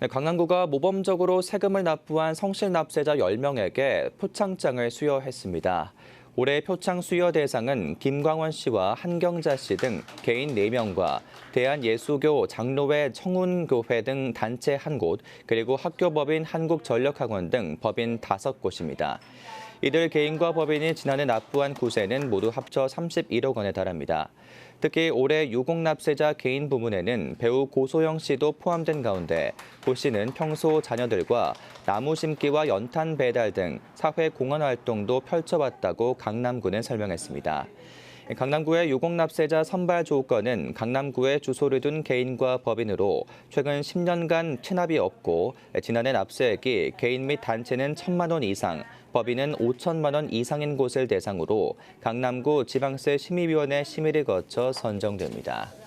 네, 강남구가 모범적으로 세금을 납부한 성실 납세자 10명에게 표창장을 수여했습니다. 올해 표창 수여 대상은 김광원 씨와 한경자 씨 등 개인 4명과 대한예수교 장로회 청운교회 등 단체 1곳, 그리고 학교법인 한국전력학원 등 법인 5곳입니다. 이들 개인과 법인이 지난해 납부한 구세는 모두 합쳐 31억 원에 달합니다. 특히 올해 유공 납세자 개인 부문에는 배우 고소영 씨도 포함된 가운데 고 씨는 평소 자녀들과 나무 심기와 연탄 배달 등 사회 공헌 활동도 펼쳐왔다고 강남구는 설명했습니다. 강남구의 유공납세자 선발 조건은 강남구에 주소를 둔 개인과 법인으로 최근 10년간 체납이 없고 지난해 납세액이 개인 및 단체는 1천만 원 이상, 법인은 5천만 원 이상인 곳을 대상으로 강남구 지방세 심의위원회 심의를 거쳐 선정됩니다.